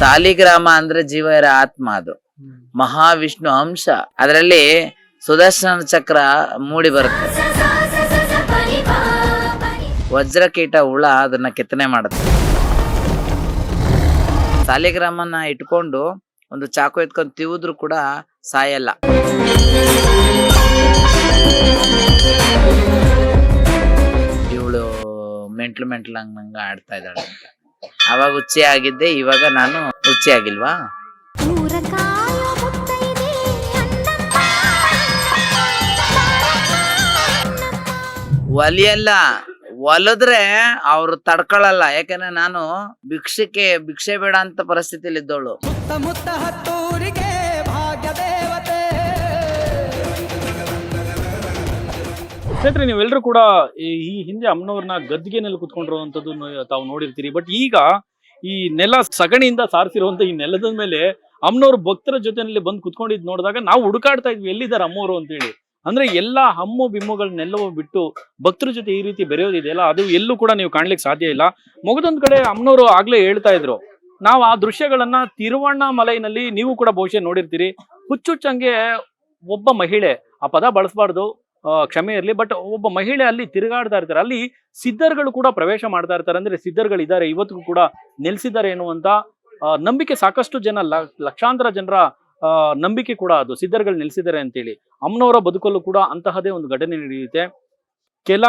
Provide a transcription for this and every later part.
ಸಾಲಿಗ್ರಾಮ ಅಂದ್ರೆ ಜೀವ ಇರೋ ಆತ್ಮ ಅದು. ಮಹಾವಿಷ್ಣು ಅಂಶ. ಅದರಲ್ಲಿ ಸುದರ್ಶನ ಚಕ್ರ ಮೂಡಿ ಬರುತ್ತೆ. ವಜ್ರಕೀಟ ಹುಳ ಅದನ್ನ ಕೆತ್ತನೆ ಮಾಡುತ್ತೆ. ಸಾಲಿಗ್ರಾಮನ ಇಟ್ಕೊಂಡು ಒಂದು ಚಾಕು ಎತ್ಕೊಂಡು ತಿವಿದ್ರು ಕೂಡ ಸಾಯಲ್ಲ. ಇವಳು ಮೆಂಟ್ಲು ಮೆಂಟ್ಲಂಗ್ ನಂಗೆ ಆಡ್ತಾ ಇದ್ದಾಳೆ ಅಂತ. ಅವಾಗ ಹುಚ್ಚಿ ಆಗಿದ್ದೆ, ಇವಾಗ ನಾನು ಹುಚ್ಚಿ ಆಗಿಲ್ವಾ? ಒಲಿಯಲ್ಲ, ಒಲದ್ರೆ ಅವ್ರು ತಡ್ಕೊಳಲ್ಲ. ಯಾಕಂದ್ರೆ ನಾನು ಭಿಕ್ಷಕ್ಕೆ ಭಿಕ್ಷೆ ಬೇಡ ಅಂತ ಪರಿಸ್ಥಿತಿಲಿ ಇದ್ದವಳು ಸ್ನೇಹಿತರೆ ನೀವೆಲ್ಲರೂ ಕೂಡ ಈ ಹಿಂದೆ ಅಮ್ಮನವ್ರನ್ನ ಗದ್ದಿಗೆನಲ್ಲಿ ಕುತ್ಕೊಂಡಿರುವಂಥದ್ದು ತಾವು ನೋಡಿರ್ತೀರಿ. ಬಟ್ ಈಗ ಈ ನೆಲ ಸಗಣಿಯಿಂದ ಸಾರಿಸಿರುವಂತ ಈ ನೆಲದ ಮೇಲೆ ಅಮ್ಮನವ್ರ ಭಕ್ತರ ಜೊತೆನಲ್ಲಿ ಬಂದು ಕುತ್ಕೊಂಡಿದ್ ನೋಡಿದಾಗ ನಾವು ಹುಡುಕಾಡ್ತಾ ಇದ್ವಿ, ಎಲ್ಲಿದ್ದಾರೆ ಅಮ್ಮವರು ಅಂತೇಳಿ. ಅಂದ್ರೆ ಎಲ್ಲಾ ಹಮ್ಮು ಬಿಮ್ಮುಗಳನ್ನೆಲ್ಲವೂ ಬಿಟ್ಟು ಭಕ್ತರ ಜೊತೆ ಈ ರೀತಿ ಬೆರೆಯೋದಿದೆಯಲ್ಲ, ಅದು ಎಲ್ಲೂ ಕೂಡ ನೀವು ಕಾಣ್ಲಿಕ್ಕೆ ಸಾಧ್ಯ ಇಲ್ಲ. ಮೊಗದೊಂದ್ ಕಡೆ ಅಮ್ಮನವರು ಆಗ್ಲೇ ಹೇಳ್ತಾ ಇದ್ರು, ನಾವು ಆ ದೃಶ್ಯಗಳನ್ನ ತಿರುವಣ್ಣ ಮಲೈನಲ್ಲಿ ನೀವು ಕೂಡ ಬಹುಶಃ ನೋಡಿರ್ತೀರಿ. ಹುಚ್ಚುಚ್ಚಂಗೆ ಒಬ್ಬ ಮಹಿಳೆ ಆ ಪದ ಬಳಸಬಾರ್ದು ಕ್ಷಮೆ ಇರಲಿ ಬಟ್ ಒಬ್ಬ ಮಹಿಳೆ ಅಲ್ಲಿ ತಿರುಗಾಡ್ತಾ ಇರ್ತಾರೆ. ಅಲ್ಲಿ ಸಿದ್ಧರುಗಳು ಕೂಡ ಪ್ರವೇಶ ಮಾಡ್ತಾ ಇರ್ತಾರೆ. ಅಂದ್ರೆ ಸಿದ್ಧರುಗಳು ಇದ್ದಾರೆ ಇವತ್ತಿಗೂ ಕೂಡ ನೆಲೆಸಿದ್ದಾರೆ ಎನ್ನುವಂತ ನಂಬಿಕೆ ಸಾಕಷ್ಟು ಜನ ಲಕ್ಷಾಂತರ ಜನರ ನಂಬಿಕೆ ಕೂಡ ಅದು. ಸಿದ್ಧರುಗಳು ನೆಲೆಸಿದ್ದಾರೆ ಅಂತೇಳಿ. ಅಮ್ಮನವರ ಬದುಕಲ್ಲೂ ಕೂಡ ಅಂತಹದೇ ಒಂದು ಘಟನೆ ನಡೆಯುತ್ತೆ. ಕೆಲ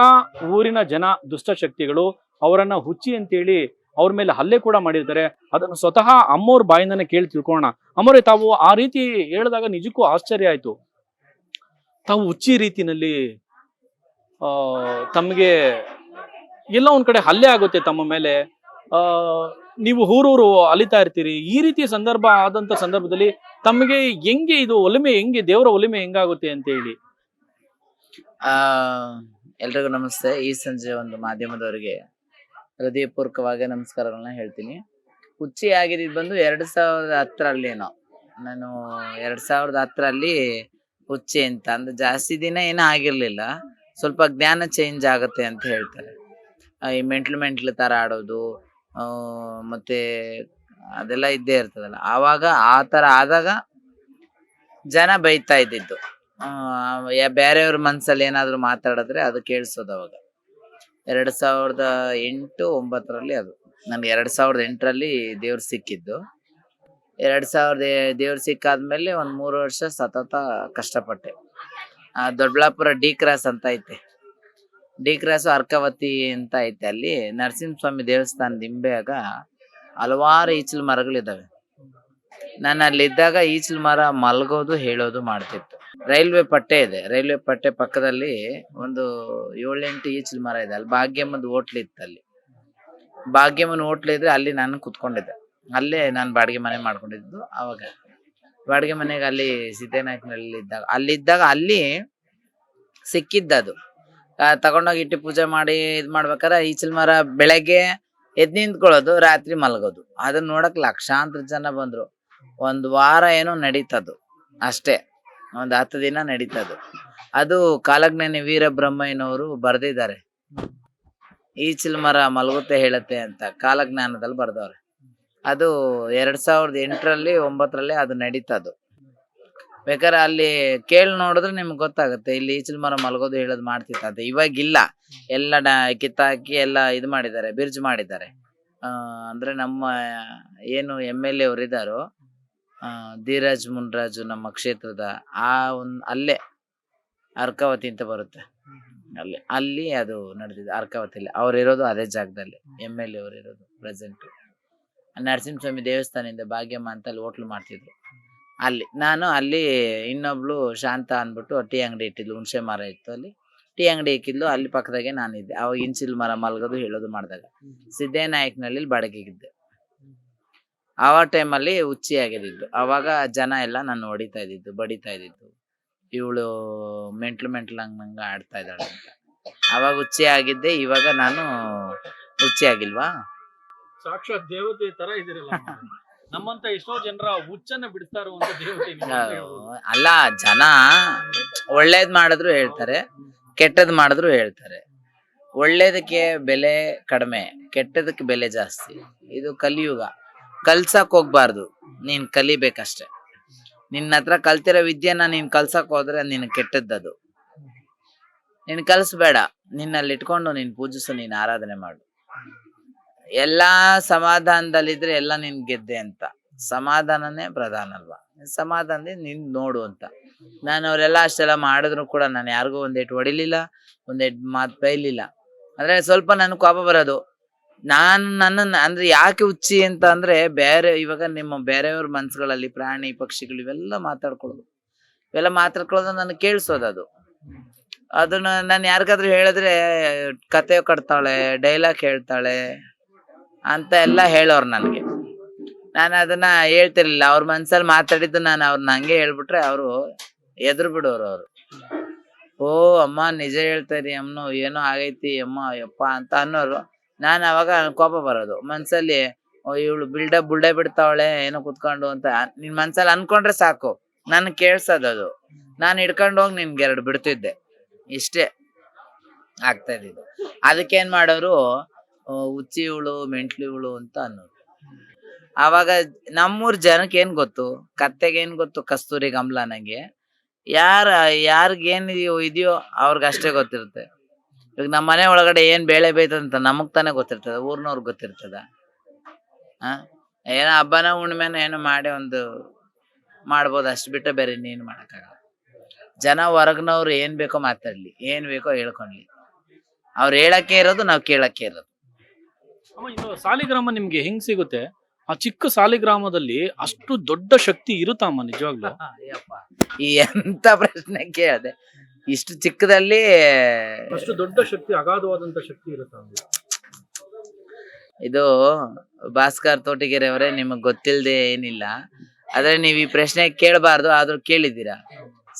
ಊರಿನ ಜನ ದುಷ್ಟಶಕ್ತಿಗಳು ಅವರನ್ನ ಹುಚ್ಚಿ ಅಂತೇಳಿ ಅವ್ರ ಮೇಲೆ ಹಲ್ಲೆ ಕೂಡ ಮಾಡಿರ್ತಾರೆ. ಅದನ್ನು ಸ್ವತಃ ಅಮ್ಮವ್ರ ಬಾಯಿಂದನೇ ಕೇಳಿ ತಿಳ್ಕೊಳ್ಳೋಣ. ಅಮ್ಮೋರೇ ತಾವು ಆ ರೀತಿ ಹೇಳಿದಾಗ ನಿಜಕ್ಕೂ ಆಶ್ಚರ್ಯ ಆಯ್ತು. ತಾವು ಉಚ್ಚಿ ರೀತಿನಲ್ಲಿ ತಮಗೆ ಎಲ್ಲ ಒಂದ್ ಕಡೆ ಹಲ್ಲೆ ಆಗುತ್ತೆ ತಮ್ಮ ಮೇಲೆ. ಆ, ನೀವು ಊರೂರು ಅಲಿತಾ ಇರ್ತೀರಿ. ಈ ರೀತಿಯ ಸಂದರ್ಭ ಆದಂತ ಸಂದರ್ಭದಲ್ಲಿ ತಮಗೆ ಹೆಂಗೆ ಇದು ಒಲಿಮೆ ಹೆಂಗೆ, ದೇವರ ಒಲಿಮೆ ಹೆಂಗಾಗುತ್ತೆ ಅಂತ ಹೇಳಿ? ಆ, ಎಲ್ರಿಗೂ ನಮಸ್ತೆ. ಈ ಸಂಜೆ ಒಂದು ಮಾಧ್ಯಮದವರಿಗೆ ಹೃದಯಪೂರ್ವಕವಾಗಿ ನಮಸ್ಕಾರಗಳನ್ನ ಹೇಳ್ತೀನಿ. ಹುಚ್ಚಿ ಆಗಿದ್ದು ಬಂದು ಎರಡ್ ಸಾವಿರದ ಹತ್ತರಲ್ಲೇನೋ. ನಾನು ಎರಡ್ ಸಾವಿರದ ಹತ್ತರಲ್ಲಿ ಹುಚ್ಚಿ ಅಂತ. ಅಂದ್ರೆ ಜಾಸ್ತಿ ದಿನ ಏನೂ ಆಗಿರಲಿಲ್ಲ. ಸ್ವಲ್ಪ ಜ್ಞಾನ ಚೇಂಜ್ ಆಗುತ್ತೆ ಅಂತ ಹೇಳ್ತಾರೆ. ಈ ಮೆಂಟ್ಲು ಮೆಂಟ್ಲು ತರ ಆಡೋದು ಮತ್ತೆ ಅದೆಲ್ಲ ಇದ್ದೇ ಇರ್ತದಲ್ಲ. ಆವಾಗ ಆ ತರ ಆದಾಗ ಜನ ಬೈತಾ ಇದ್ದಿದ್ದು. ಬೇರೆಯವ್ರ ಮನ್ಸಲ್ಲಿ ಏನಾದ್ರು ಮಾತಾಡಿದ್ರೆ ಅದು ಕೇಳಿಸೋದು ಅವಾಗ. ಎರಡ್ ಸಾವಿರದ ಎಂಟು ಒಂಬತ್ತರಲ್ಲಿ ಅದು. ನನಗೆ ಎರಡ್ ಸಾವಿರದ ಎಂಟರಲ್ಲಿ ದೇವ್ರು ಸಿಕ್ಕಿದ್ದು. ಎರಡ್ ಸಾವಿರದ ದೇವ್ರು ಸಿಕ್ಕಾದ್ಮೇಲೆ ಒಂದು ಮೂರು ವರ್ಷ ಸತತ ಕಷ್ಟಪಟ್ಟೆ. ಆ, ದೊಡ್ಡಬಳ್ಳಾಪುರ ಡಿ ಕ್ರಾಸ್ ಅಂತ ಐತೆ. ಡಿ ಕ್ರಾಸ್ ಅರ್ಕಾವತಿ ಅಂತ ಐತೆ ಅಲ್ಲಿ. ನರಸಿಂಹಸ್ವಾಮಿ ದೇವಸ್ಥಾನದ ಹಿಂಬೆಯಾಗ ಹಲವಾರು ಈಚಲು ಮರಗಳಿದ್ದಾವೆ ನಾನು ಅಲ್ಲಿದ್ದಾಗ ಈಚಲು ಮರ ಮಲಗೋದು ಹೇಳೋದು ಮಾಡ್ತಿತ್ತು. ರೈಲ್ವೆ ಪಟ್ಟೆ ಇದೆ. ರೈಲ್ವೆ ಪಟ್ಟೆ ಪಕ್ಕದಲ್ಲಿ ಒಂದು ಏಳೆಂಟು ಈಚಲು ಮರ ಇದೆ. ಅಲ್ಲಿ ಭಾಗ್ಯಮ್ಮದ ಹೋಟ್ಲ್ ಇತ್ತು ಅಲ್ಲಿ. ಭಾಗ್ಯಮ್ಮನ ಹೋಟ್ಲ್ ಇದ್ರೆ ಅಲ್ಲಿ ನಾನು ಕುತ್ಕೊಂಡಿದ್ದೆ. ಅಲ್ಲೇ ನಾನು ಬಾಡಿಗೆ ಮನೆ ಮಾಡ್ಕೊಂಡಿದ್ದು, ಅವಾಗ. ಬಾಡಿಗೆ ಮನೆಗೆ ಅಲ್ಲಿ ಸಿದ್ದೇನಾಯಕನಲ್ಲಿ ಇದ್ದಾಗ, ಅಲ್ಲಿದ್ದಾಗ ಅಲ್ಲಿ ಸಿಕ್ಕಿದ್ದದು ತಗೊಂಡೋಗಿ ಇಟ್ಟು ಪೂಜೆ ಮಾಡಿ ಇದ್ ಮಾಡ್ಬೇಕಾದ್ರೆ ಈಚಲ್ ಮರ ಬೆಳಗ್ಗೆ ಎದ್ ನಿಂತ್ಕೊಳ್ಳೋದು, ರಾತ್ರಿ ಮಲಗೋದು. ಅದನ್ನ ನೋಡಕ್ ಲಕ್ಷಾಂತರ ಜನ ಬಂದ್ರು. ಒಂದ್ ವಾರ ಏನೋ ನಡೀತದು ಅಷ್ಟೇ. ಒಂದ್ ಹತ್ತು ದಿನ ನಡೀತದು ಅದು ಕಾಲಜ್ಞಾನಿ ವೀರ ಬ್ರಹ್ಮಯ್ಯನವರು ಬರ್ದಿದ್ದಾರೆ. ಈಚಲ್ ಮರ ಮಲಗುತ್ತೆ ಹೇಳತ್ತೆ ಅಂತ ಕಾಲಜ್ಞಾನದಲ್ಲಿ ಬರ್ದವ್ರೆ. ಅದು ಎರಡ್ ಸಾವಿರದ ಎಂಟರಲ್ಲಿ ಒಂಬತ್ತರಲ್ಲಿ ಅದು ನಡೀತದು. ಬೇಕಾದ್ರೆ ಅಲ್ಲಿ ಕೇಳಿ ನೋಡಿದ್ರೆ ನಿಮ್ಗೆ ಗೊತ್ತಾಗುತ್ತೆ. ಇಲ್ಲಿ ಈಚಲ್ ಮರ ಮಲಗೋದು ಹೇಳೋದು ಮಾಡ್ತಿತ್ತು ಅದು ಇವಾಗಿಲ್ಲ. ಎಲ್ಲ ಕಿತ್ತಾಕಿ ಎಲ್ಲ ಇದು ಮಾಡಿದ್ದಾರೆ, ಬಿರ್ಜ್ ಮಾಡಿದ್ದಾರೆ. ಅಂದ್ರೆ ನಮ್ಮ ಏನು ಎಂ ಎಲ್ ಎ ಅವರಿದ್ದಾರೋ ಧೀರಜ್ ಮುನ್ರಾಜು ನಮ್ಮ ಕ್ಷೇತ್ರದ ಆ ಒಂದು ಅಲ್ಲೇ, ಅರ್ಕಾವತಿ ಅಂತ ಬರುತ್ತೆ. ಅಲ್ಲಿ ಅಲ್ಲಿ ಅದು ನಡೆದಿದೆ. ಅರ್ಕಾವತಿಲಿ ಅವ್ರು ಇರೋದು ಅದೇ ಜಾಗದಲ್ಲಿ. ಎಂ ಎಲ್ ಎ ಅವ್ರು ಇರೋದು ಪ್ರೆಸೆಂಟ್ ನರಸಿಂಹಸ್ವಾಮಿ ದೇವಸ್ಥಾನದಿಂದ ಭಾಗ್ಯಮ್ಮ ಅಂತ ಅಲ್ಲಿ ಹೋಟ್ಲು ಮಾಡ್ತಿದ್ರು. ಅಲ್ಲಿ, ನಾನು ಅಲ್ಲಿ ಇನ್ನೊಬ್ಳು ಶಾಂತ ಅಂದ್ಬಿಟ್ಟು ಟೀ ಅಂಗಡಿ ಇಟ್ಟಿದ್ಲು, ಹುಣಸೆ ಮರ ಇತ್ತು ಅಲ್ಲಿ. ಟೀ ಅಂಗಡಿ ಇಕ್ಕಿದ್ಲು, ಅಲ್ಲಿ ಪಕ್ಕದಾಗೆ ನಾನಿದ್ದೆ ಅವಾಗ ಇಂಚಿಲ್ ಮರ ಮಲ್ಗೋದು ಹೇಳೋದು ಮಾಡಿದಾಗ. ಸಿದ್ದೇನಾಯಕನಲ್ಲಿ ಬಾಡಿಗೆಗಿದ್ದೆ ಆವ ಟೈಮಲ್ಲಿ ಹುಚ್ಚಿ ಆಗಿದ್ದು ಅವಾಗ ಜನ ಎಲ್ಲ ನಾನು ಹೊಡಿತಾ ಇದ್ದಿದ್ದು, ಬಡಿತಾ ಇದ್ದಿದ್ದು. ಇವಳು ಮೆಂಟ್ಲು ಮೆಂಟ್ಲು ನಂಗ ಆಡ್ತಾ ಇದ್ದಾಳೆ ಅವಾಗ ಹುಚ್ಚಿ ಆಗಿದ್ದೆ, ಇವಾಗ ನಾನು ಹುಚ್ಚಿ ಆಗಿಲ್ವಾ? ಸಾಕ್ಷಾತ್ ದೇವತೆ ತರ ಇದಿರಲ್ಲ ನಮ್ಮಂತ ಎಷ್ಟೋ ಜನರ ಹುಚ್ಚನ್ನ ಬಿಡ್ತಾರೋ ಇರುವಂತ ದೇವತೆ ನೀವು ಅಂತ ಹೇಳ್ಬೋದು. ಅಲ್ಲ ಜನ ಒಳ್ಳೇದ್ ಮಾಡಿದ್ರು ಹೇಳ್ತಾರೆ ಕೆಟ್ಟದ್ ಮಾಡಿದ್ರು ಹೇಳ್ತಾರೆ. ಒಳ್ಳೇದಕ್ಕೆ ಬೆಲೆ ಕಡಿಮೆ ಕೆಟ್ಟದಕ್ಕೆ ಬೆಲೆ ಜಾಸ್ತಿ. ಇದು ಕಲಿಯುಗ. ಕಲ್ಸಕ್ ಹೋಗ್ಬಾರ್ದು. ನೀನ್ ಕಲಿಬೇಕಷ್ಟೆ. ನಿನ್ನ ಹತ್ರ ಕಲ್ತಿರೋ ವಿದ್ಯೆನ ನೀನ್ ಕಲ್ಸಕ್ ಹೋದ್ರೆ ನಿನ್ ಕೆಟ್ಟದ್ದದು. ನೀನ್ ಕಲ್ಸ್ಬೇಡ. ನಿನ್ನಲ್ಲಿ ಇಟ್ಕೊಂಡು ನೀನ್ ಪೂಜಿಸು ನೀನ್ ಆರಾಧನೆ ಮಾಡು. ಎಲ್ಲಾ ಸಮಾಧಾನದಲ್ಲಿದ್ರೆ ಎಲ್ಲ ನಿನ್ ಗೆದ್ದೆ ಅಂತ. ಸಮಾಧಾನನೇ ಪ್ರಧಾನ ಅಲ್ವಾ? ಸಮಾಧಾನದಿಂದ ನಿನ್ ನೋಡು ಅಂತ. ನಾನು ಅವರೆಲ್ಲ ಅಷ್ಟೆಲ್ಲ ಮಾಡಿದ್ರು ಕೂಡ ನಾನು ಯಾರಿಗೂ ಒಂದೇಟ್ ಹೊಡಿಲಿಲ್ಲ ಒಂದೇಟ್ ಮಾತು ಬೈಲಿಲ್ಲ. ಅಂದ್ರೆ ಸ್ವಲ್ಪ ನನ್ ಕೋಪ ಬರೋದು. ನಾನು ನನ್ನ ಅಂದ್ರೆ ಯಾಕೆ ಹುಚ್ಚಿ ಅಂತ ಅಂದ್ರೆ ಬೇರೆ ಇವಾಗ ನಿಮ್ಮ ಬೇರೆಯವ್ರ ಮನ್ಸುಗಳಲ್ಲಿ ಪ್ರಾಣಿ ಪಕ್ಷಿಗಳು ಇವೆಲ್ಲ ಮಾತಾಡ್ಕೊಳ್ಳೋದು. ಇವೆಲ್ಲ ಮಾತಾಡ್ಕೊಳ್ಳೋದು ನನಗೆ ಕೇಳಿಸೋದು ಅದು. ಅದನ್ನ ನಾನು ಯಾರಿಗಾದ್ರೂ ಹೇಳಿದ್ರೆ ಕತೆ ಕಟ್ತಾಳೆ ಡೈಲಾಗ್ ಹೇಳ್ತಾಳೆ. ಅಂತ ಎಲ್ಲ ಹೇಳೋರು ನನಗೆ. ನಾನು ಅದನ್ನ ಹೇಳ್ತಿರ್ಲಿಲ್ಲ. ಅವ್ರ ಮನ್ಸಲ್ಲಿ ಮಾತಾಡಿದ್ದು ನಾನು ಅವ್ರನ್ನ ಹಂಗೆ ಹೇಳ್ಬಿಟ್ರೆ ಅವರು ಎದುರು ಬಿಡೋರು ಅವರು. ಓ, ಅಮ್ಮ ನಿಜ ಹೇಳ್ತಾ ಇದೀಯ ಅಮ್ಮನು, ಏನೋ ಆಗೈತಿ ಅಮ್ಮ, ಯಪ್ಪ ಅಂತ ಅನ್ನೋರು. ನಾನು ಅವಾಗ ಕೋಪ ಬರೋದು. ಮನ್ಸಲ್ಲಿ ಇವಳು ಬಿಲ್ಡ ಬುಲ್ಡೆ ಬಿಡ್ತಾವಳೆ, ಏನೋ ಕುತ್ಕೊಂಡು ಅಂತ. ನಿನ್ ಮನ್ಸಲ್ಲಿ ಅನ್ಕೊಂಡ್ರೆ ಸಾಕು. ನನ್ ಅದು. ನಾನು ಹಿಡ್ಕೊಂಡು ಹೋಗಿ ನಿನ್ಗೆ ಎರಡು ಬಿಡ್ತಿದ್ದೆ. ಇಷ್ಟೇ ಆಗ್ತಾ ಇದ್ದಿದ್ದು. ಅದಕ್ಕೇನ್ ಮಾಡೋರು ಹುಚ್ಚಿ ಇವಳು ಮೆಂಟ್ಲಿ ಇವಳು ಅಂತ ಅನ್ನೋದು. ಆವಾಗ ನಮ್ಮೂರ್ ಜನಕ್ಕೆ ಏನ್ ಗೊತ್ತು? ಕತ್ತೆಗೆ ಏನ್ ಗೊತ್ತು? ಕಸ್ತೂರಿ ಗಮ್ಲ ನಂಗೆ. ಯಾರ ಯಾರಿಗ್ ಏನ್ ಇದೆಯೋ ಇದೆಯೋ ಅವ್ರಿಗೆ ಅಷ್ಟೇ ಗೊತ್ತಿರುತ್ತೆ. ಈಗ ನಮ್ಮ ಮನೆ ಒಳಗಡೆ ಏನ್ ಬೇಳೆ ಬೇಯ್ತದಂತ ನಮಗ್ ತಾನೇ ಗೊತ್ತಿರ್ತದ. ಊರ್ನವ್ರಿಗೆ ಗೊತ್ತಿರ್ತದ. ಆ? ಏನೋ ಹಬ್ಬನ ಹುಣ್ಣಿಮೆನ ಏನೋ ಮಾಡಿ ಒಂದು ಮಾಡ್ಬೋದು. ಅಷ್ಟು ಬಿಟ್ಟು ಬೇರೆ ಇನ್ನೇನು ಮಾಡಕ್ಕಾಗಲ್ಲ. ಜನ ಹೊರಗ್ನವ್ರು ಏನ್ ಬೇಕೋ ಮಾತಾಡ್ಲಿ. ಏನ್ ಬೇಕೋ ಹೇಳ್ಕೊಂಡ್ಲಿ ಅವ್ರು ಹೇಳಕ್ಕೆ ಇರೋದು ನಾವು ಕೇಳಕ್ಕೆ ಇರೋದು. ಇದು ಸಾಲಿಗ್ರಾಮ ನಿಮ್ಗೆ ಹೆಂಗ್ ಸಿಗುತ್ತೆ? ಆ ಚಿಕ್ಕ ಸಾಲಿಗ್ರಾಮದಲ್ಲಿ ಅಷ್ಟು ದೊಡ್ಡ ಶಕ್ತಿ ಇರುತ್ತಮ್ಮ ನಿಜವಾಗ್ಲು? ಈ ಎಂತ ಪ್ರಶ್ನೆ ಕೇಳಿದೆ. ಇಷ್ಟು ಚಿಕ್ಕದಲ್ಲಿ ಅಷ್ಟು ದೊಡ್ಡ ಶಕ್ತಿ ಅಗಾಧವಾದಂತ ಶಕ್ತಿ ಇರುತ್ತಾ ಇದು ಭಾಸ್ಕರ್ ತೋಟಿಗೆರೆ ಅವರೇ ನಿಮಗ್ ಗೊತ್ತಿಲ್ಲದೆ ಏನಿಲ್ಲ. ಆದ್ರೆ ನೀವ್ ಈ ಪ್ರಶ್ನೆ ಕೇಳಬಾರ್ದು ಆದ್ರೂ ಕೇಳಿದ್ದೀರಾ?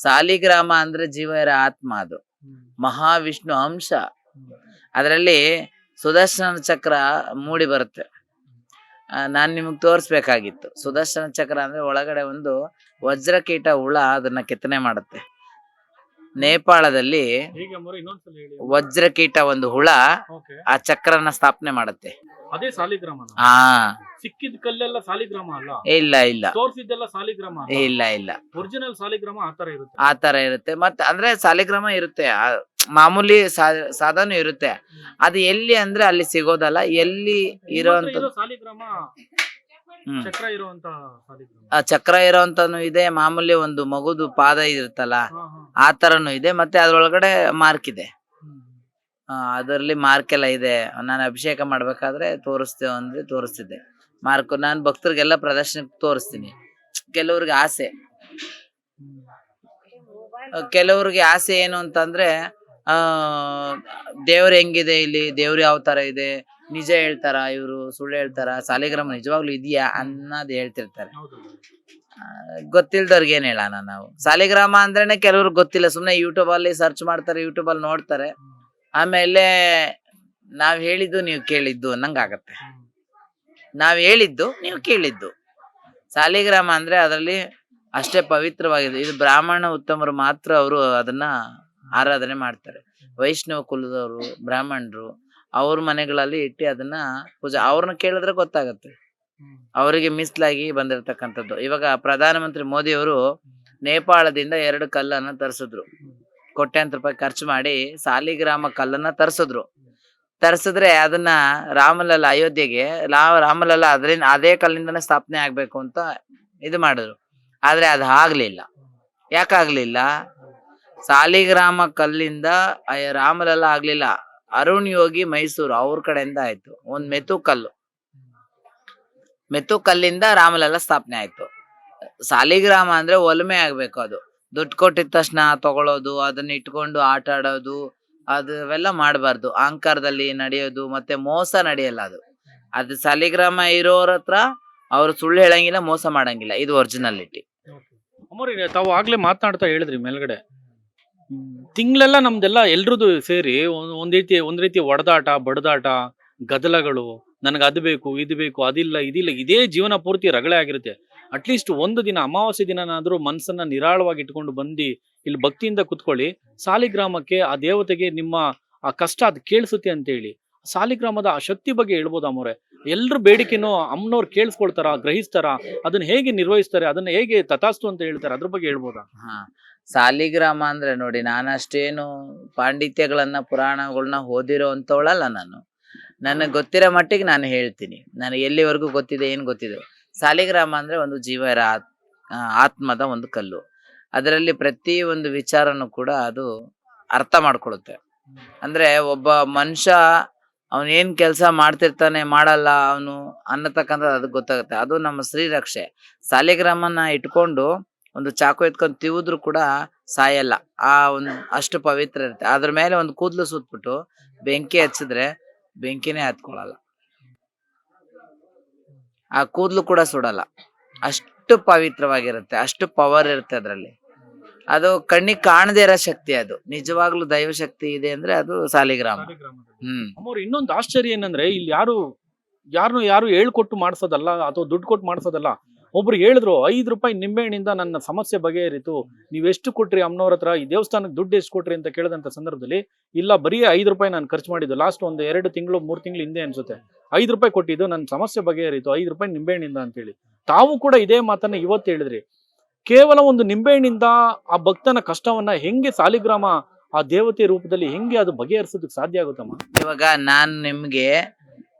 ಸಾಲಿಗ್ರಾಮ ಅಂದ್ರೆ ಜೀವರ ಆತ್ಮ ಅದು. ಮಹಾವಿಷ್ಣು ಅಂಶ. ಅದರಲ್ಲಿ ಸುದರ್ಶನ ಚಕ್ರ ಮೂಡಿ ಬರುತ್ತೆ. ನಾನು ನಿಮಗ್ ತೋರಿಸ್ಬೇಕಾಗಿತ್ತು. ಸುದರ್ಶನ ಚಕ್ರ ಅಂದ್ರೆ ಒಳಗಡೆ ಒಂದು ವಜ್ರಕೀಟ ಹುಳ ಅದನ್ನ ಕೆತ್ತನೆ ಮಾಡುತ್ತೆ. ನೇಪಾಳದಲ್ಲಿ ವಜ್ರಕೀಟ ಒಂದು ಹುಳ ಆ ಚಕ್ರನ ಸ್ಥಾಪನೆ ಮಾಡುತ್ತೆ. ಅದೇ ಸಾಲಿಗ್ರಾಮ ಹಾ. ಸಿಕ್ಕಿದ ಕಲ್ಲೆಲ್ಲ ಸಾಲಿಗ್ರಾಮ ಅಲ್ಲ? ಇಲ್ಲ ಇಲ್ಲ. ತೋರಿಸಿದ್ದೆಲ್ಲ ಸಾಲಿಗ್ರಾಮ ಇಲ್ಲ ಇಲ್ಲ. ಒರಿಜಿನಲ್ ಸಾಲಿಗ್ರಾಮ ಆತರ ಇರುತ್ತೆ. ಆ ತರ ಇರುತ್ತೆ. ಮತ್ತೆ ಅಂದ್ರೆ ಸಾಲಿಗ್ರಾಮ ಇರುತ್ತೆ. ಮಾಮೂಲಿ ಸಾಧನ ಇರುತ್ತೆ. ಅದು ಎಲ್ಲಿ ಅಂದ್ರೆ ಅಲ್ಲಿ ಸಿಗೋದಲ್ಲ ಎಲ್ಲಿ ಇರೋಂತ ಚಕ್ರ ಇರುವಂತ ಇರೋಂತನು ಇದೆ ಮಾಮೂಲಿ ಒಂದು ಮಗುದು ಪಾದ ಇರುತ್ತಲ್ಲ. ಆ ತರನು ಇದೆ ಮತ್ತೆ ಅದ್ರೊಳಗಡೆ ಮಾರ್ಕ್ ಇದೆ. ಅದರಲ್ಲಿ ಮಾರ್ಕ್ ಎಲ್ಲ ಇದೆ. ನಾನು ಅಭಿಷೇಕ ಮಾಡ್ಬೇಕಾದ್ರೆ ತೋರಿಸ್ತೇವೆ ಅಂದ್ರೆ ತೋರಿಸ್ತಿದ್ದೆ. ಮಾರ್ಕ್ ನಾನು ಭಕ್ತರಿಗೆಲ್ಲ ಪ್ರದರ್ಶನಕ್ಕೆ ತೋರಿಸ್ತೀನಿ. ಕೆಲವ್ರಿಗೆ ಆಸೆ. ಕೆಲವ್ರಿಗೆ ಆಸೆ ಏನು ಅಂತಂದ್ರೆ ಆ ದೇವ್ರ ಹೆಂಗಿದೆ ಇಲ್ಲಿ? ದೇವ್ರ ಯಾವ ತರ ಇದೆ? ನಿಜ ಹೇಳ್ತಾರ ಇವ್ರು? ಸುಳ್ಳು ಹೇಳ್ತಾರ? ಸಾಲಿಗ್ರಾಮ ನಿಜವಾಗ್ಲೂ ಇದೆಯಾ ಅನ್ನೋದು ಹೇಳ್ತಿರ್ತಾರೆ. ಗೊತ್ತಿಲ್ದವ್ರಿಗೆ ಏನ್ ಹೇಳೋಣ ನಾವು? ಸಾಲಿಗ್ರಾಮ ಅಂದ್ರೇನೆ ಕೆಲವ್ರು ಗೊತ್ತಿಲ್ಲ. ಸುಮ್ನೆ ಯೂಟ್ಯೂಬ್ ಅಲ್ಲಿ ಸರ್ಚ್ ಮಾಡ್ತಾರೆ ಯೂಟ್ಯೂಬ್ ಅಲ್ಲಿ ನೋಡ್ತಾರೆ. ಆಮೇಲೆ ನಾವ್ ಹೇಳಿದ್ದು ನೀವು ಕೇಳಿದ್ದು ಅನ್ನಂಗಾಗತ್ತೆ. ನಾವ್ ಹೇಳಿದ್ದು ನೀವು ಕೇಳಿದ್ದು. ಸಾಲಿಗ್ರಾಮ ಅಂದ್ರೆ ಅದರಲ್ಲಿ ಅಷ್ಟೇ ಪವಿತ್ರವಾಗಿದೆ. ಇದು ಬ್ರಾಹ್ಮಣ ಉತ್ತಮರು ಮಾತ್ರ ಅವರು ಅದನ್ನ ಆರಾಧನೆ ಮಾಡ್ತಾರೆ. ವೈಷ್ಣವ ಕುಲದವರು, ಬ್ರಾಹ್ಮಣರು, ಅವ್ರ ಮನೆಗಳಲ್ಲಿ ಇಟ್ಟು ಅದನ್ನ ಪೂಜೆ, ಅವ್ರನ್ನ ಕೇಳಿದ್ರೆ ಗೊತ್ತಾಗತ್ತೆ. ಅವರಿಗೆ ಮಿಸ್ಲಾಗಿ ಬಂದಿರತಕ್ಕಂಥದ್ದು. ಇವಾಗ ಪ್ರಧಾನಮಂತ್ರಿ ಮೋದಿ ಅವರು ನೇಪಾಳದಿಂದ ಎರಡು ಕಲ್ಲನ್ನ ತರಿಸಿದ್ರು. ಕೋಟ್ಯಾಂತರ ರೂಪಾಯಿ ಖರ್ಚು ಮಾಡಿ ಸಾಲಿಗ್ರಾಮ ಕಲ್ಲನ್ನ ತರಿಸಿದ್ರು. ತರಿಸಿದ್ರೆ ಅದನ್ನ ರಾಮಲಲ್ಲ ಅಯೋಧ್ಯೆಗೆ ರಾಮಲಲ್ಲ ಅದರಿಂದ ಅದೇ ಕಲ್ಲಿಂದನೇ ಸ್ಥಾಪನೆ ಆಗ್ಬೇಕು ಅಂತ ಇದು ಮಾಡಿದ್ರು. ಆದ್ರೆ ಅದು ಆಗ್ಲಿಲ್ಲ. ಯಾಕಾಗ್ಲಿಲ್ಲ? ಸಾಲಿಗ್ರಾಮ ಕಲ್ಲಿಂದ ರಾಮಲಲ್ಲ ಆಗ್ಲಿಲ್ಲ. ಅರುಣ್ ಯೋಗಿ ಮೈಸೂರು, ಅವ್ರ ಕಡೆಯಿಂದ ಆಯ್ತು. ಒಂದ್ ಮೆತು ಕಲ್ಲು ಮೆತು ಕಲ್ಲಿಂದ ರಾಮಲಲ್ಲ ಸ್ಥಾಪನೆ ಆಯ್ತು. ಸಾಲಿಗ್ರಾಮ ಅಂದ್ರೆ ಒಲ್ಮೆ ಆಗ್ಬೇಕು ಅದು. ದುಡ್ಡು ಕೊಟ್ಟಿದ ತಕ್ಷಣ ತಗೊಳ್ಳೋದು ಅದನ್ನ ಇಟ್ಕೊಂಡು ಆಟ ಆಡೋದು ಅವೆಲ್ಲ ಮಾಡಬಾರ್ದು. ಅಹಂಕಾರದಲ್ಲಿ ನಡೆಯೋದು, ಮತ್ತೆ ಮೋಸ ನಡೆಯಲ್ಲ ಅದು. ಅದು ಸಾಲಿಗ್ರಾಮ ಇರೋರ ಹತ್ರ ಅವ್ರು ಸುಳ್ಳು ಹೇಳಂಗಿಲ್ಲ, ಮೋಸ ಮಾಡಂಗಿಲ್ಲ. ಇದು ಒರಿಜಿನಾಲಿಟಿ ತಾವು ಆಗ್ಲೇ ಮಾತನಾಡ್ತಾ ಹೇಳಿದ್ರಿ ಮೇಲ್ಗಡೆ. ತಿಂಗಳೆಲ್ಲ ನಮ್ದೆಲ್ಲ ಎಲ್ರದ್ದು ಸೇರಿ ಒಂದ್ ರೀತಿ ಒಂದ್ ರೀತಿ ಒಡದಾಟ, ಬಡದಾಟ ಗದಲಗಳು ನನಗೆ ಅದು ಬೇಕು, ಇದು ಬೇಕು, ಅದಿಲ್ಲ, ಇದಿಲ್ಲ, ಇದೇ ಜೀವನ ಪೂರ್ತಿ ರಗಳೆ ಆಗಿರುತ್ತೆ. ಅಟ್ಲೀಸ್ಟ್ ಒಂದು ದಿನ, ಅಮಾವಾಸ್ಯೆ ದಿನನಾದ್ರೂ ಮನಸ್ಸನ್ನ ನಿರಾಳವಾಗಿ ಇಟ್ಕೊಂಡು ಬಂದು, ಇಲ್ಲಿ ಭಕ್ತಿಯಿಂದ ಕುತ್ಕೊಳ್ಳಿ. ಸಾಲಿಗ್ರಾಮಕ್ಕೆ ಆ ದೇವತೆಗೆ ನಿಮ್ಮ ಆ ಕಷ್ಟ ಅದು ಕೇಳಿಸುತ್ತೆ ಅಂತ ಹೇಳಿ ಸಾಲಿಗ್ರಾಮದ ಆ ಶಕ್ತಿ ಬಗ್ಗೆ ಹೇಳ್ಬೋದು ಅಮ್ಮವ್ರೆ ಎಲ್ರ ಬೇಡಿಕೆನೂ ಅಮ್ಮನವ್ರು ಕೇಳಿಸ್ಕೊಳ್ತಾರ, ಗ್ರಹಿಸ್ತಾರ, ಅದನ್ನ ಹೇಗೆ ನಿರ್ವಹಿಸ್ತಾರೆ, ಅದನ್ನ ಹೇಗೆ ತಥಾಸ್ತು ಅಂತ ಹೇಳ್ತಾರೆ, ಅದ್ರ ಬಗ್ಗೆ ಹೇಳ್ಬೋದಾ? ಸಾಲಿಗ್ರಾಮ ಅಂದ್ರೆ ನೋಡಿ ನಾನಷ್ಟೇನು ಪಾಂಡಿತ್ಯಗಳನ್ನ ಪುರಾಣಗಳನ್ನ ಓದಿರೋ ಅಂತವಳಲ್ಲ ನಾನು. ನನಗೆ ಗೊತ್ತಿರೋ ಮಟ್ಟಿಗೆ ನಾನು ಹೇಳ್ತೀನಿ. ನನಗೆ ಎಲ್ಲಿವರೆಗೂ ಗೊತ್ತಿದೆ, ಏನು ಗೊತ್ತಿದೆ? ಸಾಲಿಗ್ರಾಮ ಅಂದ್ರೆ ಒಂದು ಜೀವ ಇರೋ ಆತ್- ಆತ್ಮದ ಒಂದು ಕಲ್ಲು. ಅದರಲ್ಲಿ ಪ್ರತಿ ಒಂದು ವಿಚಾರನೂ ಕೂಡ ಅದು ಅರ್ಥ ಮಾಡ್ಕೊಳುತ್ತೆ. ಅಂದ್ರೆ ಒಬ್ಬ ಮನುಷ್ಯ ಅವನೇನು ಕೆಲಸ ಮಾಡ್ತಿರ್ತಾನೆ, ಮಾಡಲ್ಲ, ಅವನು ಅನ್ನತಕ್ಕಂಥದ್ದು ಅದಕ್ಕೆ ಗೊತ್ತಾಗುತ್ತೆ. ಅದು ನಮ್ಮ ಶ್ರೀರಕ್ಷೆ ಸಾಲಿಗ್ರಾಮನ ಇಟ್ಕೊಂಡು ಒಂದು ಚಾಕು ಎತ್ಕೊಂಡು ತಿವಿದ್ರು ಕೂಡ ಸಾಯಲ್ಲ. ಆ ಒಂದು ಅಷ್ಟು ಪವಿತ್ರ ಇರುತ್ತೆ. ಅದ್ರ ಮೇಲೆ ಒಂದು ಕೂದಲು ಸುತ್ಬಿಟ್ಟು ಬೆಂಕಿ ಹಚ್ಚಿದ್ರೆ ಬೆಂಕಿನೇ ಹತ್ಕೊಳಲ್ಲ. ಆ ಕೂದಲು ಕೂಡ ಸುಡಲ್ಲ. ಅಷ್ಟು ಪವಿತ್ರವಾಗಿರುತ್ತೆ. ಅಷ್ಟು ಪವರ್ ಇರುತ್ತೆ ಅದರಲ್ಲಿ. ಅದು ಕಣ್ಣಿಗೆ ಕಾಣದೇ ಇರೋ ಶಕ್ತಿ ಅದು. ನಿಜವಾಗ್ಲೂ ದೈವ ಶಕ್ತಿ ಇದೆ ಅಂದ್ರೆ ಅದು ಸಾಲಿಗ್ರಾಮ. ಹ್ಮ್. ಇನ್ನೊಂದು ಆಶ್ಚರ್ಯ ಏನಂದ್ರೆ, ಇಲ್ಲಿ ಯಾರು ಯಾರನ್ನು ಯಾರು ಹೇಳ್ಕೊಟ್ಟು ಮಾಡ್ಸೋದಲ್ಲ ಅಥವಾ ದುಡ್ಡು ಕೊಟ್ಟು ಮಾಡ್ಸೋದಲ್ಲ ಒಬ್ರು ಹೇಳಿದ್ರು, ಐದು ರೂಪಾಯಿ ನಿಂಬೆಹಣ್ಣಿಂದ ನನ್ನ ಸಮಸ್ಯೆ ಬಗೆಹರಿತು. ನೀವು ಎಷ್ಟು ಕೊಟ್ರಿ ಅಮ್ಮನವ್ರ ಹತ್ರ? ಈ ದೇವಸ್ಥಾನಕ್ಕೆ ದುಡ್ಡು ಎಷ್ಟು ಕೊಟ್ರಿ? ಅಂತ ಕೇಳಿದಂಥ ಸಂದರ್ಭದಲ್ಲಿ, ಇಲ್ಲ, ಬರೀ ಐದು ರೂಪಾಯಿ ನಾನು ಖರ್ಚು ಮಾಡಿದ್ದು. ಲಾಸ್ಟ್ ಒಂದು ಎರಡು ತಿಂಗಳು, ಮೂರು ತಿಂಗಳು ಹಿಂದೆ ಅನ್ಸುತ್ತೆ. ಐದು ರೂಪಾಯಿ ಕೊಟ್ಟಿದ್ದು, ನನ್ನ ಸಮಸ್ಯೆ ಬಗೆಹರಿತು. ಐದು ರೂಪಾಯಿ ನಿಂಬೆಹಣ್ಣಿಂದ ಅಂತೇಳಿ ತಾವು ಕೂಡ ಇದೇ ಮಾತನ್ನ ಇವತ್ತು ಹೇಳಿದ್ರಿ. ಕೇವಲ ಒಂದು ನಿಂಬೆಹಣ್ಣಿಂದ ಆ ಭಕ್ತನ ಕಷ್ಟವನ್ನ ಹೆಂಗೆ ಸಾಲಿಗ್ರಾಮ ಆ ದೇವತೆ ರೂಪದಲ್ಲಿ ಹೆಂಗೆ ಅದು ಬಗೆಹರಿಸೋದಕ್ಕೆ ಸಾಧ್ಯ ಆಗುತ್ತಮ್ಮ? ಇವಾಗ ನಾನು ನಿಮಗೆ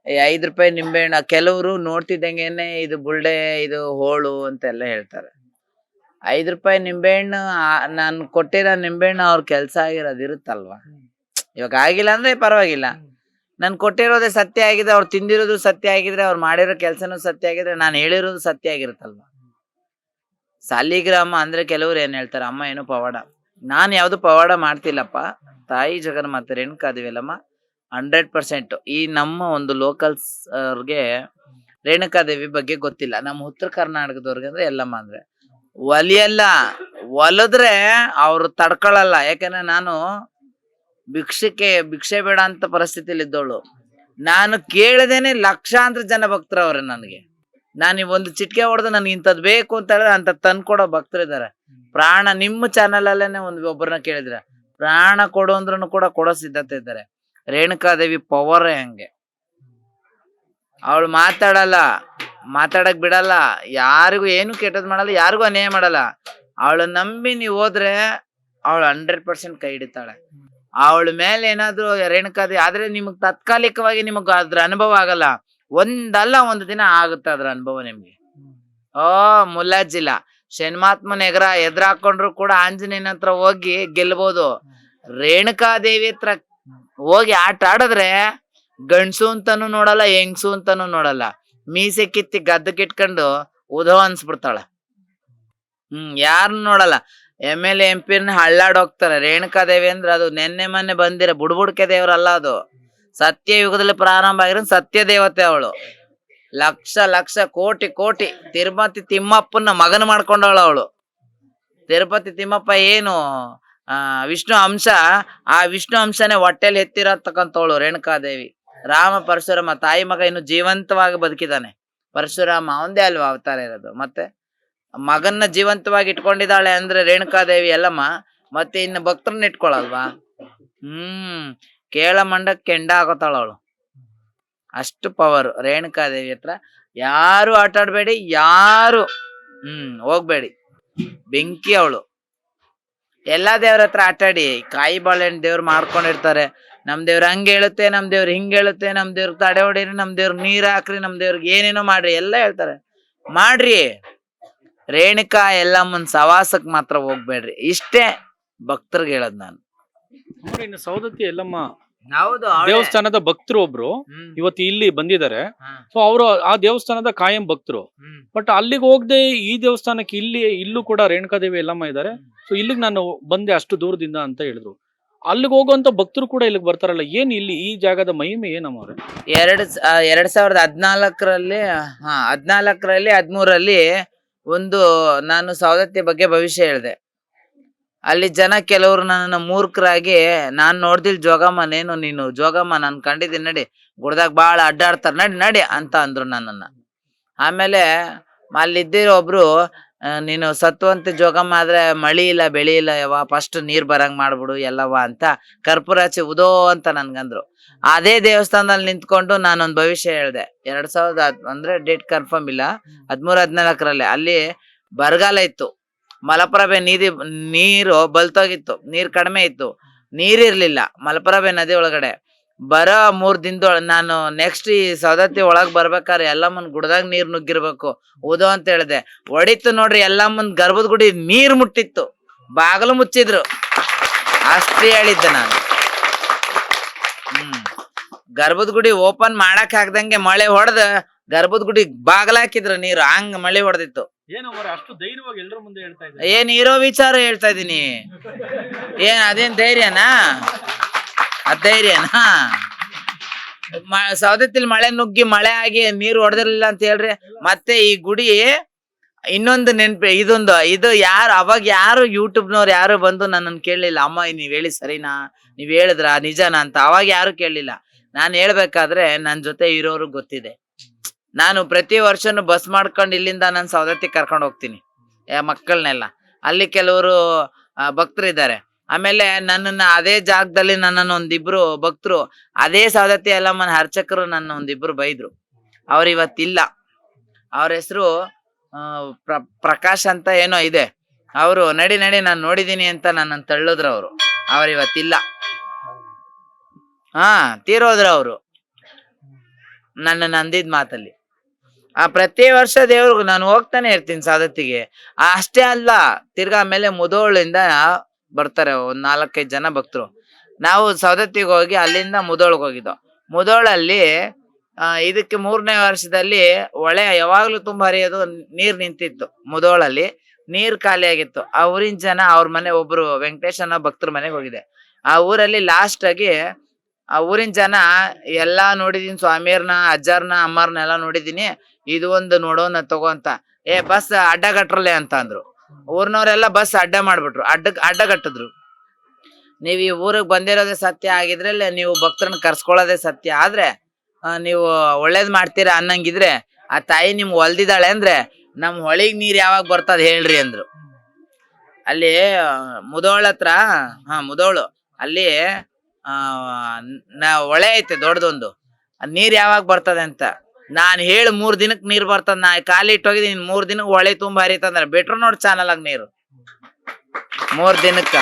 ಐದ್ ರೂಪಾಯಿ ನಿಂಬೆಹಣ್ಣು ಕೆಲವರು ನೋಡ್ತಿದ್ದಂಗೆನೆ ಇದು ಬುಳ್ಳೆ ಇದು ಹೋಳು ಅಂತೆಲ್ಲ ಹೇಳ್ತಾರೆ. ಐದ್ ರೂಪಾಯಿ ನಿಂಬೆಹಣ್ಣು ಹಣ್ಣು ನಾನ್ ಕೊಟ್ಟಿರೋ ನಿಂಬೆಹಣ್ಣು ಅವ್ರ ಕೆಲಸ ಆಗಿರೋದು ಇರುತ್ತಲ್ವಾ? ಇವಾಗ ಆಗಿಲ್ಲ ಅಂದ್ರೆ ಪರವಾಗಿಲ್ಲ. ನಾನು ಕೊಟ್ಟಿರೋದೇ ಸತ್ಯ ಆಗಿದೆ, ಅವ್ರು ತಿಂದಿರೋದು ಸತ್ಯ ಆಗಿದ್ರೆ ಅವ್ರು ಮಾಡಿರೋ ಕೆಲಸನೂ ಸತ್ಯ ಆಗಿದ್ರೆ ನಾನು ಹೇಳಿರೋದು ಸತ್ಯ ಆಗಿರುತ್ತಲ್ವಾ? ಸಾಲಿಗ್ರಾಮ ಅಂದ್ರೆ ಕೆಲವ್ರು ಏನ್ ಹೇಳ್ತಾರೆ, ಅಮ್ಮ, ಏನು ಪವಾಡ? ನಾನು ಯಾವ್ದು ಪವಾಡ ಮಾಡ್ತಿಲ್ಲಪ್ಪ. ತಾಯಿ ಜಗನ್ಮಾತೆ ರೇಣುಕಾದೇವಿಯಲ್ಲಮ್ಮ ಹಂಡ್ರೆಡ್ ಪರ್ಸೆಂಟ್. ಈ ನಮ್ಮ ಒಂದು ಲೋಕಲ್ಸ್ ಅವ್ರಿಗೆ ರೇಣುಕಾದೇವಿ ಬಗ್ಗೆ ಗೊತ್ತಿಲ್ಲ. ನಮ್ಮ ಉತ್ತರ ಕರ್ನಾಟಕದವ್ರಿಗೆ ಅಂದ್ರೆ ಎಲ್ಲಮ್ಮ ಅಂದ್ರೆ ಒಲಿಯಲ್ಲ. ಒಲದ್ರೆ ಅವ್ರು ತಡ್ಕೊಳಲ್ಲ. ಯಾಕಂದ್ರೆ ನಾನು ಭಿಕ್ಷಕ್ಕೆ ಭಿಕ್ಷೆ ಬೇಡ ಅಂತ ಪರಿಸ್ಥಿತಿಲಿ ಇದ್ದವಳು ನಾನು ಕೇಳದೇನೆ ಲಕ್ಷಾಂತರ ಜನ ಭಕ್ತರವ್ರೆ ನನಗೆ. ನಾನು ಒಂದು ಚಿಟ್ಕೆ ಹೊಡೆದು ನನಗೆ ಇಂಥದ್ದು ಬೇಕು ಅಂತ ಹೇಳಿದ್ರೆ ಅಂತ ತಂದ್ಕೊಡೋ ಭಕ್ತರಿದ್ದಾರೆ ಪ್ರಾಣ ನಿಮ್ಮ ಚಾನಲ್ ಅಲ್ಲೇನೆ ಒಂದು ಒಬ್ಬರನ್ನ ಕೇಳಿದ್ರೆ. ಪ್ರಾಣ ಕೊಡು ಅಂದ್ರೂ ಕೂಡ ಕೊಡೋ ಸಿದ್ಧತೆ ಇದ್ದಾರೆ ರೇಣುಕಾದೇವಿ ಪವರ್ ಹಂಗೆ. ಅವಳು ಮಾತಾಡಲ್ಲ, ಮಾತಾಡಕ್ ಬಿಡಲ್ಲ, ಯಾರಿಗೂ ಏನು ಕೆಟ್ಟದ್ ಮಾಡಲ್ಲ, ಯಾರಿಗೂ ಅನ್ಯಾಯ ಮಾಡಲ್ಲ. ಅವಳು ನಂಬಿ ನೀವು ಹೋದ್ರೆ ಅವಳು ಹಂಡ್ರೆಡ್ ಪರ್ಸೆಂಟ್ ಕೈ ಹಿಡಿತಾಳೆ. ಅವಳ ಮೇಲೆ ಏನಾದ್ರು ರೇಣುಕಾದೇವಿ ಆದ್ರೆ ನಿಮಗ್ ತಾತ್ಕಾಲಿಕವಾಗಿ ನಿಮಗ್ ಅದ್ರ ಅನುಭವ ಆಗಲ್ಲ. ಒಂದಲ್ಲ ಒಂದು ದಿನ ಆಗುತ್ತೆ ಅದ್ರ ಅನುಭವ ನಿಮ್ಗೆ. ಓ ಮುಲಾಜಿಲ್ಲ ಶನ್ಮಾತ್ಮನ ಎಗರ ಎದುರಾಕೊಂಡ್ರು ಕೂಡ ಆಂಜನೇಯನ ಹತ್ರ ಹೋಗಿ ಗೆಲ್ಬಹುದು ರೇಣುಕಾದೇವಿ ಹತ್ರ ಹೋಗಿ ಆಟ ಆಡಿದ್ರೆ ಗಂಡ್ಸು ಅಂತಾನು ನೋಡಲ್ಲ, ಹೆಂಗ್ಸು ಅಂತಾನು ನೋಡಲ್ಲ. ಮೀಸೆ ಕಿತ್ತಿ ಗದ್ದಕ್ಕಿಟ್ಕೊಂಡು ಉದೋ ಅನ್ಸ್ಬಿಡ್ತಾಳ. ಹ್ಮ್ ಯಾರು ನೋಡಲ್ಲ. ಎಂ ಎಲ್ ಎಂ ಪಿನ ಹಳ್ಳಾಡ್ ಹೋಗ್ತಾರೆ. ರೇಣುಕಾದೇವಿ ಅಂದ್ರೆ ಅದು ನೆನ್ನೆ ಮೊನ್ನೆ ಬಂದಿರ ಬುಡ್ಬುಡ್ಕೆ ದೇವ್ರಲ್ಲ ಅದು. ಸತ್ಯ ಯುಗದಲ್ಲಿ ಪ್ರಾರಂಭ ಆಗಿರೋ ಸತ್ಯ ದೇವತೆ ಅವಳು. ಲಕ್ಷ ಲಕ್ಷ, ಕೋಟಿ ಕೋಟಿ. ತಿರುಪತಿ ತಿಮ್ಮಪ್ಪನ ಮಗನ ಮಾಡ್ಕೊಂಡವಳು ಅವಳು. ತಿರುಪತಿ ತಿಮ್ಮಪ್ಪ ಏನು ಆ, ವಿಷ್ಣು ಅಂಶ, ಆ ವಿಷ್ಣು ಅಂಶನೇ ಹೊಟ್ಟೆಲಿ ಎತ್ತಿರತಕ್ಕಂಥವಳು ರೇಣುಕಾದೇವಿ. ರಾಮ ಪರಶುರಾಮ ತಾಯಿ ಮಗ ಇನ್ನು ಜೀವಂತವಾಗಿ ಬದುಕಿದಾನೆ. ಪರಶುರಾಮ ಅವಂದೇ ಅಲ್ವಾ ಅವತಾರ ಇರೋದು? ಮತ್ತೆ ಮಗನ್ನ ಜೀವಂತವಾಗಿ ಇಟ್ಕೊಂಡಿದ್ದಾಳೆ ಅಂದ್ರೆ ರೇಣುಕಾದೇವಿ ಎಲ್ಲಮ್ಮ, ಮತ್ತೆ ಇನ್ನು ಭಕ್ತರನ್ನ ಇಟ್ಕೊಳಲ್ವಾ? ಹ್ಮ್ ಕೇಳ ಮಂಡಕ್ ಕೆಂಡ ಆಗೋತಾಳ ಅವಳು ಅಷ್ಟು ಪವರ್ ರೇಣುಕಾದೇವಿ ಹತ್ರ. ಯಾರು ಆಟ ಆಡ್ಬೇಡಿ ಯಾರು, ಹ್ಮ್, ಹೋಗ್ಬೇಡಿ. ಬೆಂಕಿ ಅವಳು. ಎಲ್ಲಾ ದೇವ್ರ ಹತ್ರ ಆಟಾಡಿ, ಕಾಯಿ ಬಾಳೆಹಣ್ಣು ದೇವ್ರು ಮಾಡ್ಕೊಂಡಿರ್ತಾರೆ ನಮ್ ದೇವ್ರ ಹಂಗ್ ಹೇಳುತ್ತೆ, ನಮ್ ದೇವ್ರ ಹಿಂಗ್ ಹೇಳುತ್ತೆ, ನಮ್ ದೇವ್ರ ತಡೆ ಹೊಡೀರಿ, ನಮ್ ದೇವ್ರ ನೀರ್ ಹಾಕ್ರಿ, ನಮ್ ದೇವ್ರಿಗೆ ಏನೇನೋ ಮಾಡ್ರಿ, ಎಲ್ಲ ಹೇಳ್ತಾರೆ. ಮಾಡ್ರಿ. ರೇಣುಕಾ ಎಲ್ಲಮ್ಮನ್ ಸವಾಸಕ್ ಮಾತ್ರ ಹೋಗ್ಬೇಡ್ರಿ. ಇಷ್ಟೇ ಭಕ್ತರಿಗೆ ಹೇಳದ್ ನಾನು. ಸೌದತ್ತಿ ಎಲ್ಲಮ್ಮ ಹೌದು ದೇವಸ್ಥಾನದ ಭಕ್ತರು ಒಬ್ರು ಇವತ್ತು ಇಲ್ಲಿ ಬಂದಿದ್ದಾರೆ. ಸೊ ಅವರು ಆ ದೇವಸ್ಥಾನದ ಕಾಯಂ ಭಕ್ತರು. ಬಟ್ ಅಲ್ಲಿಗೆ ಹೋಗದೆ ಈ ದೇವಸ್ಥಾನಕ್ಕೆ ಇಲ್ಲಿ ಇಲ್ಲೂ ಕೂಡ ರೇಣುಕಾದೇವಿ ಎಲ್ಲಮ್ಮ ಇದ್ದಾರೆ. ಸೊ ಇಲ್ಲಿಗೆ ನಾನು ಬಂದೆ ಅಷ್ಟು ದೂರದಿಂದ ಅಂತ ಹೇಳಿದ್ರು. ಅಲ್ಲಿಗೆ ಹೋಗುವಂತ ಭಕ್ತರು ಕೂಡ ಇಲ್ಲಿಗೆ ಬರ್ತಾರಲ್ಲ ಏನ್ ಇಲ್ಲಿ ಈ ಜಾಗದ ಮಹಿಮೆ ಏನಮ್ಮವ್ರೆ ಎರಡ್ ಸ- ಆ, ಎರಡ್ ಸಾವಿರದ ಹದ್ನಾಲ್ಕರಲ್ಲಿ ಹಾ ಹದ್ನಾಲ್ಕರಲ್ಲಿ ಹದ್ಮೂರಲ್ಲಿ ಒಂದು ನಾನು ಸೌದತ್ತಿ ಬಗ್ಗೆ ಭವಿಷ್ಯ ಹೇಳಿದೆ. ಅಲ್ಲಿ ಜನ ಕೆಲವರು ನನ್ನ ಮೂರ್ಖರಾಗಿ, ನಾನ್ ನೋಡ್ದಿಲ್ ಜೋಗಮ್ಮನೇನು ನೀನು? ಜೋಗಮ್ಮ ನಾನು ಕಂಡಿದ್ದೀನಿ ನಡಿ, ಗುಡ್ದಾಗ ಬಾಳ ಅಡ್ಡಾಡ್ತಾರ, ನಡಿ ನಡಿ ಅಂತ ಅಂದ್ರು ನನ್ನನ್ನ. ಆಮೇಲೆ ಅಲ್ಲಿದ್ದಿರೋ ಒಬ್ರು ನೀನು ಸತ್ವಂತ ಜೋಗಮ್ಮ ಆದ್ರೆ ಮಳಿ ಇಲ್ಲ, ಬೆಳಿ ಇಲ್ಲ ಯವ ಫಸ್ಟ್ ನೀರ್ ಬರಂಗ್ ಮಾಡ್ಬಿಡು ಎಲ್ಲವ ಅಂತ ಕರ್ಪೂರಾಚಿ ಉದೋ ಅಂತ ನನ್ಗಂದ್ರು. ಅದೇ ದೇವಸ್ಥಾನದಲ್ಲಿ ನಿಂತ್ಕೊಂಡು ನಾನೊಂದ್ ಭವಿಷ್ಯ ಹೇಳ್ದೆ. ಎರಡ್ ಸಾವಿರದ ಅಂದ್ರೆ ಡೇಟ್ ಕನ್ಫರ್ಮ್ ಇಲ್ಲ, ಹದ್ಮೂರ್ ಹದ್ನಾಲ್ಕರಲ್ಲಿ. ಅಲ್ಲಿ ಬರಗಾಲ ಇತ್ತು. ಮಲಪ್ರಭೆ ನೀರಿ ನೀರು ಬಲ್ತೋಗಿತ್ತು, ನೀರ್ ಕಡಿಮೆ ಇತ್ತು. ನೀರಿರ್ಲಿಲ್ಲ ಮಲಪ್ರಭೆ ನದಿ ಒಳಗಡೆ. ಬರೋ ಮೂರ್ ದಿನದೊಳ, ನಾನು ನೆಕ್ಸ್ಟ್ ಈ ಸೌದತ್ತಿ ಒಳಗ್ ಬರ್ಬೇಕಾದ್ರೆ ಎಲ್ಲಮ್ಮನ್ ಗುಡ್ದಾಗ ನೀರ್ ನುಗ್ಗಿರ್ಬೇಕು. ಓದೋ ಅಂತ ಹೇಳ್ದೆ. ಹೊಡಿತು ನೋಡ್ರಿ ಎಲ್ಲಮ್ಮನ್ ಗರ್ಭದ ಗುಡಿ ನೀರ್ ಮುಟ್ಟಿತ್ತು. ಬಾಗಿಲು ಮುಚ್ಚಿದ್ರು. ಅಷ್ಟೇ ಹೇಳಿದ್ದೆ ನಾನು. ಹ್ಮ್. ಗರ್ಭದ ಗುಡಿ ಓಪನ್ ಮಾಡಕ್ ಹಾಕ್ದಂಗೆ ಮಳೆ ಹೊಡೆದ ಗರ್ಭದ ಗುಡಿ ಬಾಗ್ಲಾಕಿದ್ರ ನೀರು ಹಂಗ ಮಳೆ ಹೊಡೆದಿತ್ತು. ಏನೋ ಮರೆ ಅಷ್ಟು ಧೈರ್ಯವಾಗಿ ಎಲ್ಲರ ಮುಂದೆ ಹೇಳ್ತಾ ಇದ್ದಾರೆ. ಏನ್ ಇರೋ ವಿಚಾರ ಹೇಳ್ತಾ ಇದೀನಿ. ಏನ್ ಅದೇನ್ ಧೈರ್ಯನಾ? ಅದ್ ಮ- ಸೌದತ್ತಿಲ್ ಮಳೆ ನುಗ್ಗಿ ಮಳೆ ಆಗಿ ನೀರು ಹೊಡೆದಿರ್ಲಿಲ್ಲ ಅಂತ ಹೇಳ್ರಿ. ಮತ್ತೆ ಈ ಗುಡಿ ಇನ್ನೊಂದು ನೆನ್ಪು ಇದೊಂದು ಇದು ಯಾರು ಅವಾಗ ಯಾರು ಯೂಟ್ಯೂಬ್ನವ್ರು ಯಾರು ಬಂದು ನನ್ನನ್ನು ಕೇಳಲಿಲ್ಲ ಅಮ್ಮ ನೀವ್ ಹೇಳಿ ಸರಿನಾ? ನೀವ್ ಹೇಳಿದ್ರ? ನಿಜನಾ? ಅಂತ ಅವಾಗ ಯಾರು ಕೇಳಲಿಲ್ಲ. ನಾನು ಹೇಳ್ಬೇಕಾದ್ರೆ ನನ್ನ ಜೊತೆ ಇರೋರು ಗೊತ್ತಿದೆ. ನಾನು ಪ್ರತಿ ವರ್ಷನು ಬಸ್ ಮಾಡ್ಕೊಂಡು ಇಲ್ಲಿಂದ ನಾನು ಸೌದತ್ತಿ ಕರ್ಕೊಂಡು ಹೋಗ್ತೀನಿ. ಮಕ್ಕಳನ್ನೆಲ್ಲ ಅಲ್ಲಿ ಕೆಲವರು ಭಕ್ತರಿದ್ದಾರೆ ಆಮೇಲೆ ನನ್ನನ್ನ ಅದೇ ಜಾಗದಲ್ಲಿ ನನ್ನನ್ನು ಒಂದಿಬ್ರು ಭಕ್ತರು, ಅದೇ ಸೌದತ್ತಿ ಎಲ್ಲಮ್ಮನ ಅರ್ಚಕರು ನನ್ನ ಒಂದಿಬ್ರು ಬೈದ್ರು. ಅವ್ರು ಇವತ್ತಿಲ್ಲ. ಅವ್ರ ಹೆಸರು ಪ್ರಕಾಶ್ ಅಂತ ಏನೋ ಇದೆ. ಅವರು, ನಡಿ ನಡಿ, ನಾನು ನೋಡಿದೀನಿ ಅಂತ ನನ್ನನ್ನು ತಳ್ಳಿದ್ರು ಅವರು. ಅವ್ರು ಇವತ್ತಿಲ್ಲ. ಹಾ, ತೀರೋದ್ರು ಅವರು. ನನ್ನ ನಂದಿದ್ ಮಾತಲ್ಲಿ. ಆ ಪ್ರತಿ ವರ್ಷ ದೇವ್ರಿಗೆ ನಾನು ಹೋಗ್ತಾನೆ ಇರ್ತೀನಿ ಸಾದತ್ತಿಗೆ. ಅಷ್ಟೇ ಅಲ್ಲ, ತಿರ್ಗಾ ಆಮೇಲೆ ಮುದೋಳಿಂದ ಬರ್ತಾರೆ ಒಂದ್ ನಾಲ್ಕೈದು ಜನ ಭಕ್ತರು. ನಾವು ಸೌದತ್ತಿಗೆ ಹೋಗಿ ಅಲ್ಲಿಂದ ಮುದೋಳ್ಗೆ ಹೋಗಿದ್ದೋ. ಮುದೋಳಲ್ಲಿ ಇದಕ್ಕೆ ಮೂರನೇ ವರ್ಷದಲ್ಲಿ ಹೊಳೆ ಯಾವಾಗ್ಲೂ ತುಂಬಾ ಹರಿಯೋದು, ನೀರ್ ನಿಂತಿತ್ತು ಮುದೋಳಲ್ಲಿ. ನೀರ್ ಖಾಲಿ ಆಗಿತ್ತು. ಆ ಊರಿನ ಜನ ಅವ್ರ ಮನೆ ಒಬ್ರು ವೆಂಕಟೇಶ್ ಅನ್ನೋ ಭಕ್ತರ ಮನೆಗೆ ಹೋಗಿದೆ. ಆ ಊರಲ್ಲಿ ಲಾಸ್ಟ್ ಆಗಿ ಆ ಊರಿನ ಜನ ಎಲ್ಲಾ ನೋಡಿದೀನಿ ಸ್ವಾಮಿಯರ್ನ ಅಜ್ಜಾರ್ನ ಅಮ್ಮಾರ್ನ ಎಲ್ಲಾ ನೋಡಿದೀನಿ. ಇದು ಒಂದು ನೋಡೋಣ ತಗೋ ಅಂತ. ಏ, ಬಸ್ ಅಡ್ಡ ಕಟ್ರಲೆ ಅಂತ ಅಂದ್ರು. ಊರ್ನವ್ರೆಲ್ಲ ಬಸ್ ಅಡ್ಡ ಮಾಡ್ಬಿಟ್ರು. ಅಡ್ಡ ಅಡ್ಡ ಕಟ್ಟಿದ್ರು. ನೀವ್ ಈ ಊರಿಗೆ ಬಂದಿರೋದೇ ಸತ್ಯ ಆಗಿದ್ರೆ ನೀವು ಭಕ್ತರನ್ನ ಕರ್ಸ್ಕೊಳ್ಳೋದೇ ಸತ್ಯ. ಆದ್ರೆ ನೀವು ಒಳ್ಳೇದ್ ಮಾಡ್ತೀರಾ ಅನ್ನಂಗಿದ್ರೆ, ಆ ತಾಯಿ ನಿಮ್ ಹೊಲ್ದಿದ್ದಾಳೆ ಅಂದ್ರೆ, ನಮ್ ಹೊಳಿಗ್ ನೀರ್ ಯಾವಾಗ ಬರ್ತದ ಹೇಳ್ರಿ ಅಂದ್ರು. ಅಲ್ಲಿ ಮುದೋಳ ಹತ್ರ, ಹಾ, ಮುದೋಳು, ಅಲ್ಲಿ, ಆ, ನ- ಹೊಳೆ ಐತೆ ದೊಡ್ಡದೊಂದು ನೀರ್ ಯಾವಾಗ ಬರ್ತದೆ ಅಂತ. ನಾನ್ ಹೇಳಿ ಮೂರ್ ದಿನಕ್ ನೀರ್ ಬರ್ತದ, ನಾ ಖಾಲಿ ಇಟ್ಟೋಗಿದ್ದೀನಿ ಮೂರ್ ದಿನಕ್ ಹೊಳೆ ತುಂಬಾ ಹರಿತಂದ್ರ. ಬಿಟ್ರು ನೋಡ್ ಚಾನಲ್ ಆಗ ನೀರು. ಮೂರ್ ದಿನಕ್ಕ.